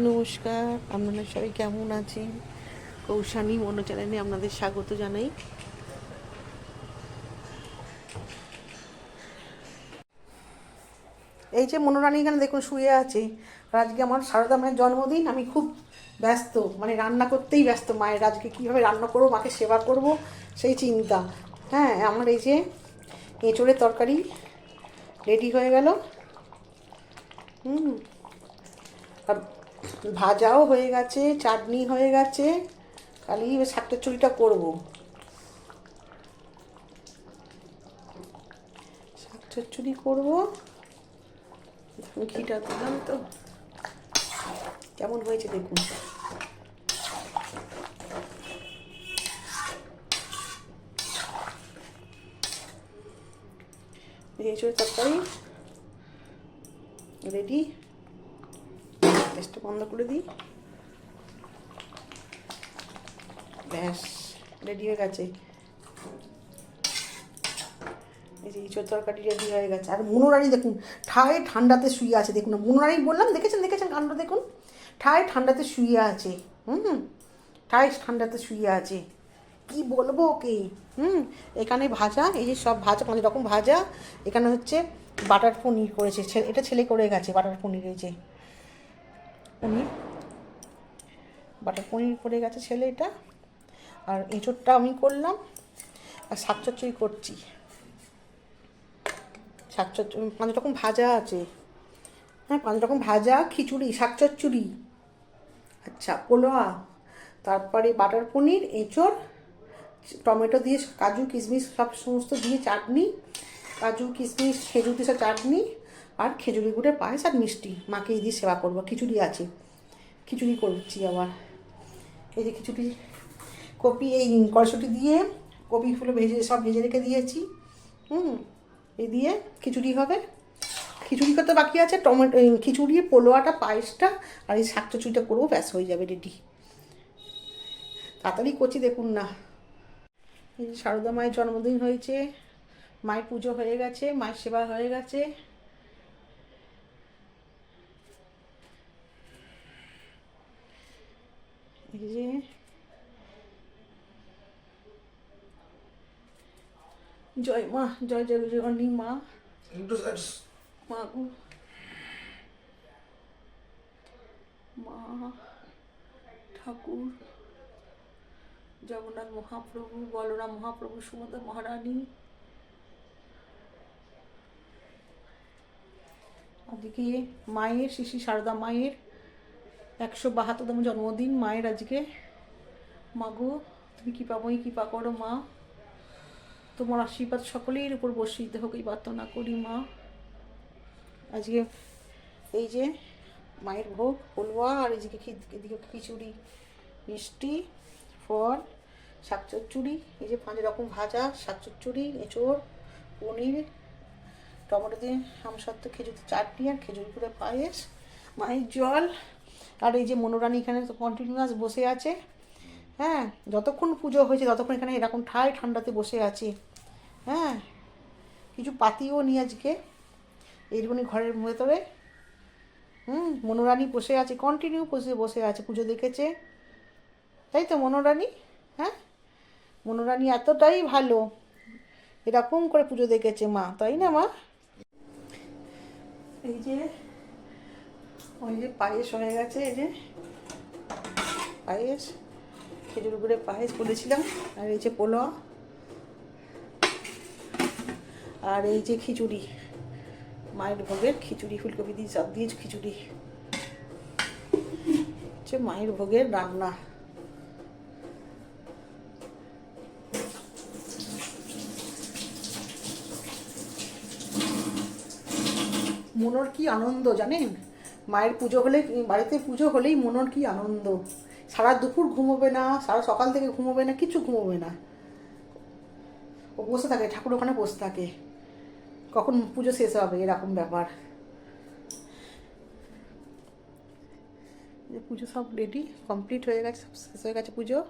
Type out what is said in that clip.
নমস্কার, আপনারা সবাই কেমন আছেন? কৌশানী মনো চ্যানেলে আপনাদের স্বাগত জানাই। এই যে মনোরানী এখানে দেখুন শুয়ে আছে। আজকে আমার সারদা মায়ের জন্মদিন, আমি খুব ব্যস্ত মানে রান্না করতেই ব্যস্ত মায়ের। আজকে কীভাবে রান্না করব, মাকে সেবা করব, সেই চিন্তা। হ্যাঁ আমার এই যে এঁচড়ের তরকারি রেডি হয়ে গেল। হুম, আর ভাজাও হয়ে গেছে, চাটনি হয়ে গেছে। খালি শাকটা চুরিটা করব। শাক চচ্চড়ি করব। ঘিটা দিলাম তো। কেমন হয়েছে দেখুন। এঁচড়ের তরকারি। রেডি গ্যাসটা বন্ধ করে দিই ব্যাস রেডি হয়ে গেছে এই যে ইঁচড় তরকারি রেডি হয়ে গেছে আর মনোরানি দেখুন, ঠায় ঠান্ডাতে শুয়ে আছে। দেখুন মনোরানি বললাম, দেখেছেন দেখেছেন কাণ্ড দেখুন? ঠায় ঠান্ডাতে শুয়ে আছে। হুম, ঠায় ঠান্ডাতে শুয়ে আছে। কি বলব ওকে? হুম, এখানে ভাজা, এই যে সব ভাজা, পাঁচ রকম ভাজা। এখানে হচ্ছে বাটার পনির করেছে। এটা ছেলে করে গেছে, বাটার পনির এই যে। পনির। বাটার পনির করে গেছে ছেলে এটা আর এঁচোড়টা আমি করলাম। আর শাক চচ্চড়ি করছি। শাক পাঁচ রকম ভাজা আছে। হ্যাঁ পাঁচ রকম ভাজা, খিচুড়ি, শাক আচ্ছা পোলোয়া তারপরে বাটার পনির, এঁচড়, টমেটো দিয়ে কাজু, কিশমিশ, সব সমস্ত দিয়ে চাটনি। কাজু, কিশমিশ, খেজুর দিয়ে চাটনি। আর খেজুরি গুড়ের পায়েস আর মিষ্টি। মাকে দিয়ে সেবা করব। খিচুড়ি আছে। খিচুড়ি করছি আবার। এই যে খিচুড়ি, কপি, এই কড়াশুটি দিয়ে কপিগুলো ভেজে, সব ভেজে রেখে দিয়েছি। হুম, এই দিয়ে খিচুড়ি হবে। খিচুড়ি করতে বাকি আছে। টমেটো খিচুড়ি, পোলোয়াটা, পায়েসটা আর এই শাক চচুড়িটা করব, ব্যাস হয়ে যাবে রেডি। তাড়াতাড়ি করছি, দেখুন না। এই যে সারদা মায়ের জন্মদিন হয়েছে। মায়ের পুজো হয়ে গেছে, মায়ের সেবা হয়ে গেছে এই যে জয় মা জয় জয় জগনী মা মা গো মা ঠাকুর জগন্নাথ মহাপ্রভু বলরাম মহাপ্রভু সুমতা মহারানী আজকে মায়ের শিশি সারদা মায়ের একশো বাহাত্তরতম জন্মদিন। মায়ের আজকে। মাগো তুমি কৃপাময়ী কৃপা করো মা। তোমার আশীর্বাদ সকলের উপর বর্ষিত হোক, এই প্রার্থনা করি মা। আজকে এই যে মায়ের ভোগ, হলুয়া, আর এদিকে এদিকে খিচুড়ি, মিষ্টি, ফল শাক চচ্চড়ি এই যে পাঁচ রকম ভাজা শাক চচ্চড়ি এঁচড়, পনির, টমেটো দিয়ে আমসত্ত্ব খেজুর চাটনি আর খেজুর করে পায়েস, মায়ের জল, আর এই যে মনোরানী এখানে তো কন্টিনিউয়াস বসে আছে। হ্যাঁ যতক্ষণ পুজো হয়েছে, ততক্ষণ এখানে এরকম ঠায় ঠান্ডাতে বসে আছে। হ্যাঁ কিছু পাতিও নি আজকে। এইটুকুনি ঘরের ভেতরে, হুম, মনোরানী বসে আছে কন্টিনিউ বসে বসে আছে, পুজো দেখেছে। তাই তো, মনোরানী? হ্যাঁ মনোরানী এতটাই ভালো, এরকম করে পুজো দেখেছে মা, তাই না মা? এই যে, ওই যে পায়েস হয়ে গেছে, এই যে, পায়েস। খেজুর গুড়ে পায়েস বলেছিলাম, আর এই যে পোলোয়া আর এই যে খিচুড়ি, মায়ের ভোগের খিচুড়ি, ফুলকপি দিয়ে সব দিয়ে খিচুড়ি। হচ্ছে মায়ের ভোগের রান্না। মনোর কি আনন্দ জানেন? মায়ের পুজো হলে, বাড়িতে পুজো হলেই মনোর কি আনন্দ। সারা দুপুর ঘুমোবে না, সারা সকাল থেকে ঘুমোবে না, কিছু ঘুমোবে না। ও বসে থাকে, ঠাকুর ওখানে বসে থাকে। কখন পুজো শেষ হবে, এরকম ব্যাপার। পুজো সব রেডি কমপ্লিট হয়ে গেছে, সব শেষ হয়ে গেছে পুজো।